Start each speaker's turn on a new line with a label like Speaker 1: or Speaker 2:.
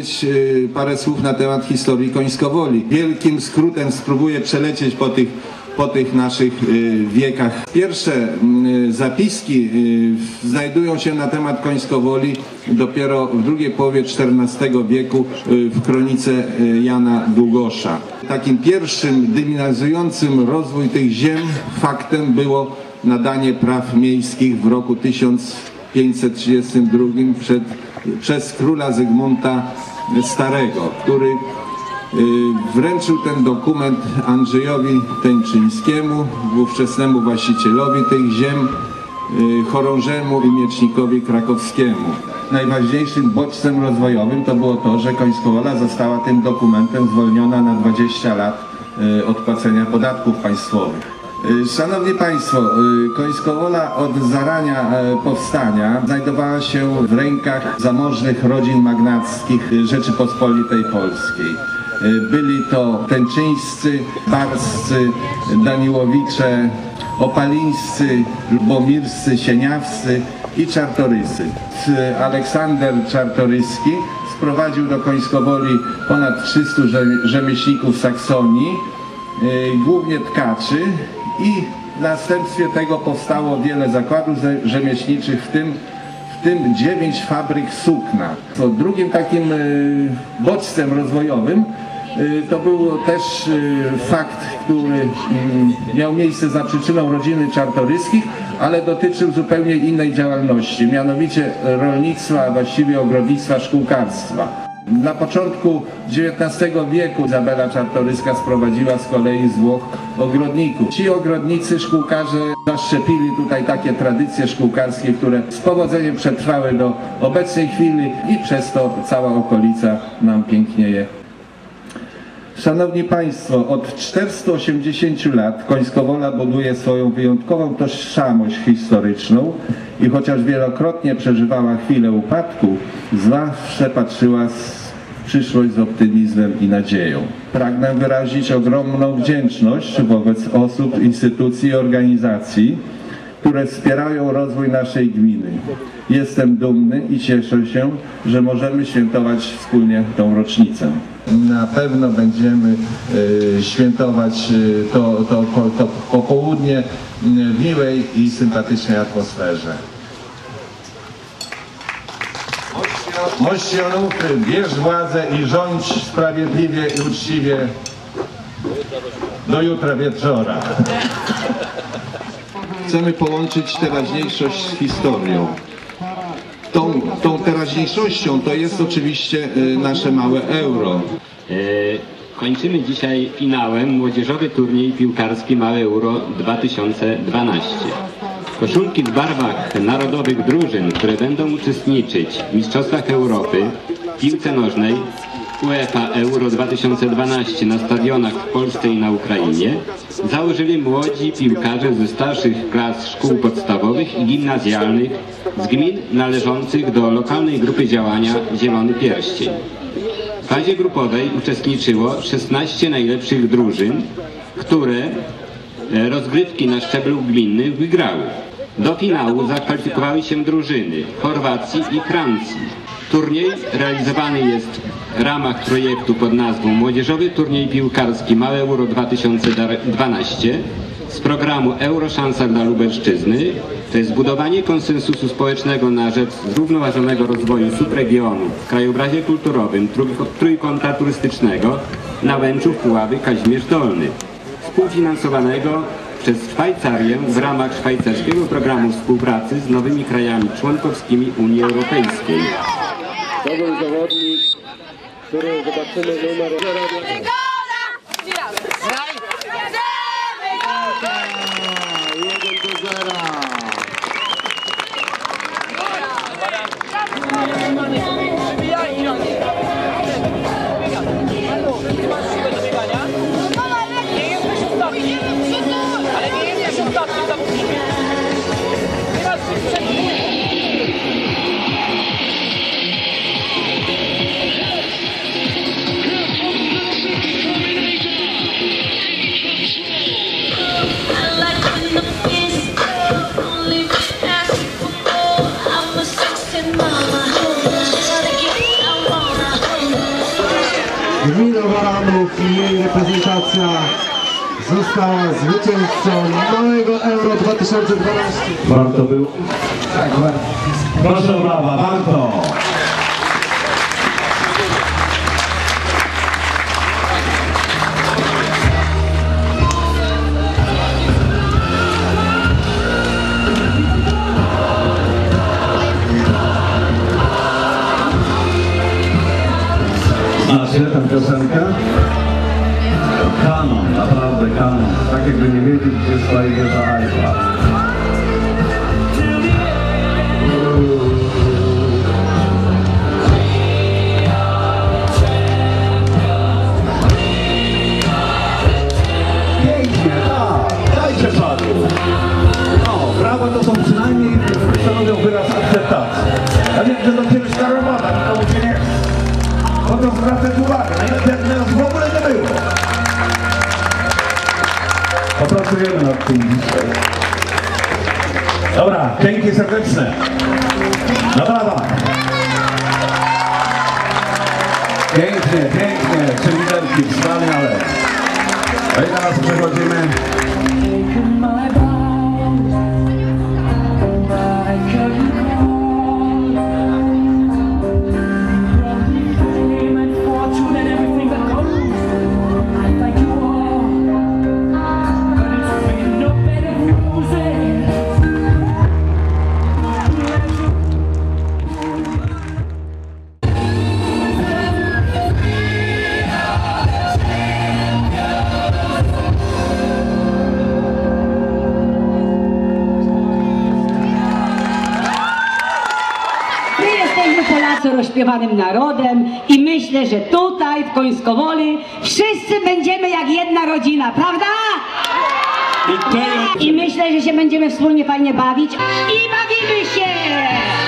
Speaker 1: Powiedzieć y, parę słów na temat historii Końskowoli. Wielkim skrótem spróbuję przelecieć po tych, po tych naszych y, wiekach. Pierwsze y, zapiski znajdują się na temat Końskowoli dopiero w drugiej połowie XIV wieku w kronice Jana Długosza. Takim pierwszym dynamizującym rozwój tych ziem faktem było nadanie praw miejskich w roku 1532 przed, przez króla Zygmunta Starego, który y, wręczył ten dokument Andrzejowi Teńczyńskiemu, ówczesnemu właścicielowi tych ziem, y, chorążemu i miecznikowi krakowskiemu. Najważniejszym bodźcem rozwojowym to było to, że Końskowola została tym dokumentem zwolniona na 20 lat y, od płacenia podatków państwowych. Y, Szanowni Państwo, y, Końskowola od zarania e, powstania znajdowała się w rękach zamożnych rodzin magnackich Rzeczypospolitej Polskiej. Y, Byli to Tęczyńscy, Barscy, Daniłowicze, Opalińscy, Lubomirscy, Sieniawscy i Czartorysy. Y, Aleksander Czartoryski sprowadził do Końskowoli ponad 300 rze- rzemieślników Saksonii, głównie tkaczy i w następstwie tego powstało wiele zakładów ze- rzemieślniczych, w tym, w tym dziewięć fabryk sukna. To drugim takim y, bodźcem rozwojowym y, to był też y, fakt, który mm, miał miejsce za przyczyną rodziny Czartoryskich, ale dotyczył zupełnie innej działalności, mianowicie rolnictwa, a właściwie ogrodnictwa szkółkarstwa. Na początku XIX wieku Izabela Czartoryska sprowadziła z kolei z Włoch ogrodników. Ci ogrodnicy, szkółkarze zaszczepili tutaj takie tradycje szkółkarskie, które z powodzeniem przetrwały do obecnej chwili i przez to cała okolica nam pięknieje. Szanowni Państwo, od 480 lat Końskowola buduje swoją wyjątkową tożsamość historyczną i chociaż wielokrotnie przeżywała chwilę upadku, zawsze patrzyła z przyszłość z optymizmem i nadzieją. Pragnę wyrazić ogromną wdzięczność wobec osób, instytucji i organizacji, które wspierają rozwój naszej gminy. Jestem dumny i cieszę się, że możemy świętować wspólnie tą rocznicę. Na pewno będziemy e, świętować e, to, to, to, to popołudnie w miłej i sympatycznej atmosferze. Mościonów, bierz władzę i rządź sprawiedliwie i uczciwie do jutra wieczora. Chcemy połączyć teraźniejszość z historią. Tą, tą teraźniejszością to jest oczywiście y, nasze małe euro.
Speaker 2: E, Kończymy dzisiaj finałem młodzieżowy turniej piłkarski Małe Euro 2012. Koszulki w barwach narodowych drużyn, które będą uczestniczyć w Mistrzostwach Europy w piłce nożnej UEFA Euro 2012 na stadionach w Polsce i na Ukrainie założyli młodzi piłkarze ze starszych klas szkół podstawowych i gimnazjalnych z gmin należących do lokalnej grupy działania Zielony Pierścień. W fazie grupowej uczestniczyło 16 najlepszych drużyn, które e, rozgrywki na szczeblu gminnym wygrały. Do finału zakwalifikowały się drużyny Chorwacji i Francji. Turniej realizowany jest w ramach projektu pod nazwą Młodzieżowy Turniej Piłkarski Małe Euro 2012 z programu Euroszansa dla Lubelszczyzny, to jest budowanie konsensusu społecznego na rzecz zrównoważonego rozwoju subregionu w krajobrazie kulturowym trójkąta turystycznego na Łęczu Puławy Kazimierz Dolny, współfinansowanego przez Szwajcarię w ramach szwajcarskiego programu współpracy z nowymi krajami członkowskimi Unii Europejskiej.
Speaker 3: To był zawodnik, który zobaczymy numer
Speaker 4: została zwycięzcą Małego Euro 2012.
Speaker 5: Warto był. Proszę o brawa, warto. Jakby nie wiedzieć, gdzie stoi wieża Eiffla. Pięknie, tak, dajcie. No, brawa to są przynajmniej stanowią wyraz akceptacji. Ja wiem, że to ciężka robota, nikomu się nie chce. Po to zwracać uwagę, najlepiej nas w ogóle nie było. Popracujemy nad tym dzisiaj. Dobra, dzięki serdeczne. No brawa. Pięknie, pięknie, trzy liderki, wspaniale. No i teraz przechodzimy
Speaker 6: Polacy rozśpiewanym narodem i myślę, że tutaj w Końskowoli wszyscy będziemy jak jedna rodzina, prawda? I myślę, że się będziemy wspólnie fajnie bawić i bawimy się!